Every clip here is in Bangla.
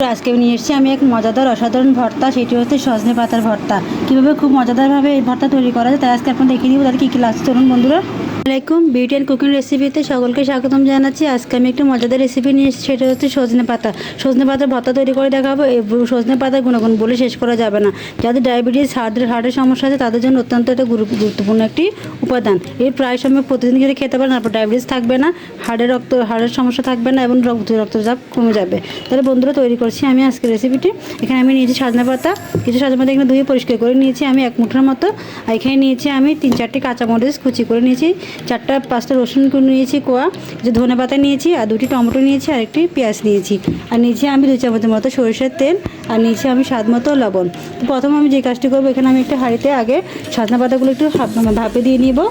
আজকে নিয়ে এসেছি আমি এক মজাদার অসাধারণ ভর্তা, সেটি হচ্ছে সজনে পাতার ভর্তা। কীভাবে খুব মজাদারভাবে এই ভর্তা তৈরি করা যায় তাই আজকে আপনার দেখিয়ে দিব, তাহলে কী কী লাগছে চলুন বন্ধুরা। আসসালামাইকুম বিউটি অ্যান্ড কুকিং রেসিপিতে সকলকে স্বাগতম জানাচ্ছি। আজকে আমি একটি মজাদার রেসিপি নিয়ে এসেছি, সেটা হচ্ছে সজনে পাতা। সজনে পাতার ভর্তা তৈরি করে দেখাবো। সজনে পাতার গুণগুণ বলে শেষ করা যাবে না। যাদের ডায়াবেটিস হার্টের হার্টের সমস্যা আছে, তাদের জন্য অত্যন্ত একটা গুরু- গুরুত্বপূর্ণ একটি উপাদান। এর প্রায় সময় প্রতিদিন যদি খেতে পারেন, তারপর ডায়াবেটিস থাকবে না হার্টের রক্ত হার্টের সমস্যা থাকবে না, এবং রক্ত রক্তচাপ কমে যাবে। তাহলে বন্ধুরা, তৈরি করছি আমি আজকের রেসিপিটি এখানে আমি নিয়েছি সজনে পাতা। কিছু সজনে পাতা এখানে ধুয়ে পরিষ্কার করে নিয়েছি। আমি এক মুঠোর মতো এখানে নিয়েছি আমি তিন চারটি কাঁচামরিচ কুচি করে নিয়েছি। চারটা পাঁচটা রসুন নিয়েছি, কোয়া, যে ধনে পাতা নিয়েছি, আর দুটি টমেটো নিয়েছি, আর একটি পেঁয়াজ নিয়েছি। আর নিয়েছি আমি দুই চামচের মতো সরিষার তেল, আর নিয়েছি আমি স্বাদ মতো লবণ। তো প্রথমে আমি যে কাজটি করব, এখানে আমি একটা হাঁড়িতে আগে সাজনা পাতাগুলো একটু ভাপ- ভাপে দিয়ে নিব।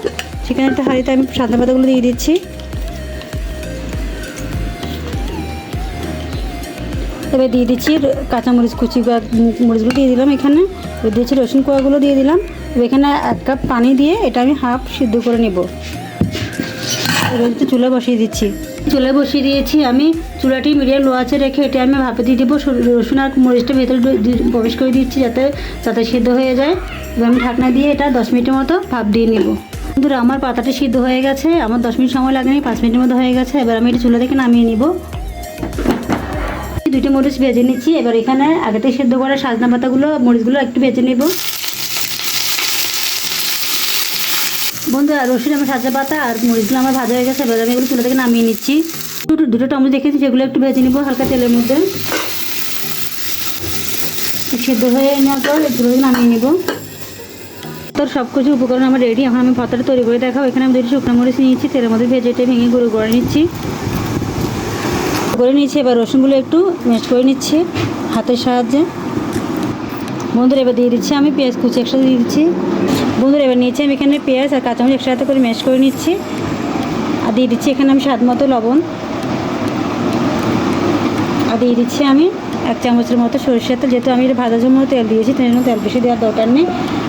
সেখানে একটা হাঁড়িতে আমি সাজনা পাতাগুলো দিয়ে দিচ্ছি। এবার দিয়ে দিচ্ছি কাঁচামরিচ কুচি মরিচগুলো দিয়ে দিলাম এখানে। এবার দিয়েছি রসুন কোয়াগুলো দিয়ে দিলাম। এখানে এক কাপ পানি দিয়ে এটা আমি হাফ সিদ্ধ করে নেব। এবার চুলা বসিয়ে দিচ্ছি। চুলা বসিয়ে দিয়েছি আমি, চুলাটি মিডিয়াম লো আছে রেখে এটা আমি ভাপে দিয়ে দিব। রসুন আর মরিচটা ভেতরে প্রবেশ করে দিচ্ছি যাতে যাতে সিদ্ধ হয়ে যায়। এবার আমি ঢাকনা দিয়ে এটা দশ মিনিটের মতো ভাপ দিয়ে নেব। বন্ধুরা, আমার পাতাটা সিদ্ধ হয়ে গেছে। আমার দশ মিনিট সময় লাগেনি, পাঁচ মিনিটের মতো হয়ে গেছে। এবার আমি এটা চুলা থেকে নামিয়ে নিব। দুটি মরিচ ভেজে নিচ্ছি। এবার এখানে আগে থেকে সেদ্ধ করা সাজনা পাতাগুলো, মরিচগুলো একটু ভেজে নেব। বন্ধুরা রসুন আমার সাজা পাতা আর মরিচগুলো আমার ভাজা হয়ে গেছে। এবার আমি এগুলো চুলা থেকে নামিয়ে নিচ্ছি। দুটো দুটো টমেটো দেখেছি, সেগুলো একটু ভেজে নিব হালকা তেলের মধ্যে। সেদ্ধ হয়ে নেওয়ার পর এগুলো নামিয়ে নেব। তোর সব কিছু উপকরণ আমার রেডি এখন আমি ভর্তাটা তৈরি করে দেখাবো। এখানে আমি দুটি শুকনো মরিচ নিয়েছি, তেলের মধ্যে ভেজে এটা ভেঙে গুঁড়ো করে নিচ্ছি। করে নিয়েছি, এবার রসুনগুলো একটু ম্যাশ করে নিচ্ছি হাতের সাহায্যে। বন্ধুরা, এবার দিয়ে দিচ্ছি আমি পেঁয়াজ কুচি একসাথে দিয়ে দিচ্ছি। বন্ধুরা, এবার নিয়েছি আমি এখানে পেঁয়াজ আর কাঁচামরিচ একসাথে করে ম্যাশ করে নিচ্ছি। আর দিয়ে দিচ্ছি এখানে আমি স্বাদ মতো লবণ। আর দিয়ে দিচ্ছি আমি এক চামচের মতো সরষের তেল। যেহেতু আমি এটা ভাজার জন্য তেল দিয়েছি, তাই জন্য তেল বেশি দেওয়ার দরকার নেই।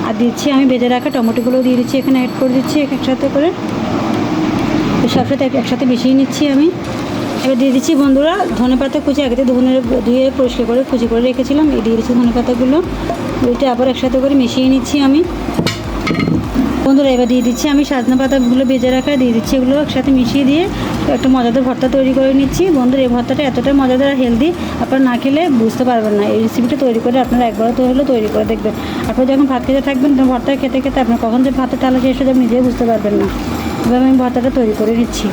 আর দিচ্ছি আমি ভেজে রাখা টমেটোগুলো দিয়ে দিচ্ছি এখানে অ্যাড করে দিচ্ছি একসাথে করে। তো সব সাথে এক- একসাথে মিশিয়ে নিচ্ছি আমি। এবার দিয়ে দিচ্ছি বন্ধুরা, ধনে পাতা কুচি আগে ধুনে ধুয়ে পরিষ্কার করে কুচি করে রেখেছিলাম। এই দিয়ে দিচ্ছি ধনে পাতাগুলো। ওইটা আবার একসাথে করে মিশিয়ে নিচ্ছি আমি। বন্ধুরা, এবার দিয়ে দিচ্ছি আমি সাজনা পাতাগুলো ভেজে রাখা, দিয়ে দিচ্ছি এগুলো একসাথে মিশিয়ে দিয়ে একটা মজাদার ভর্তা তৈরি করে নিচ্ছি। বন্ধুরা, এই ভর্তাটা এতটা মজাদার আর হেলদি আপনারা না খেলে বুঝতে পারবেন না। এই রেসিপিটা তৈরি করে আপনারা একবার তো হলেও তৈরি করে দেখবেন। আপনারা যখন ভাত খেতে থাকবেন, তখন ভর্তা খেতে খেতে আপনার কখন যে ভাতের তালা শেষ হয়ে যাবে নিজেই বুঝতে পারবেন না। এবার আমি ভর্তাটা তৈরি করে নিচ্ছি।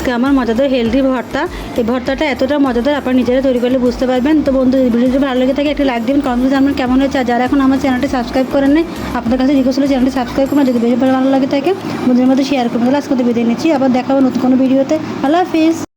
আজকে আমার মজাদার হেলদি ভর্তা। এই ভর্তাটা এতটা মজাদার, আপনার নিজেরা তৈরি করলে বুঝতে পারবেন। তো বন্ধু এই ভিডিও যদি ভালো লেগে থাকে, একটা লাইক দেবেন কমেন্ট জানবেন কেমন হয়েছে। আর যারা এখন আমার চ্যানেলটি সাবস্ক্রাইব করেন নাই, আপনাদের কাছে রিকোয়েস্ট হলো চ্যানেলটি সাবস্ক্রাইব করুন। যদি বেশি ভালো লাগে থাকে, বন্ধুদের মধ্যে শেয়ার করুন। তাহলে আজকে বিদায় নিচ্ছি। আবার দেখাবো নতুন কোনো ভিডিওতে আল্লাহ হাফিজ।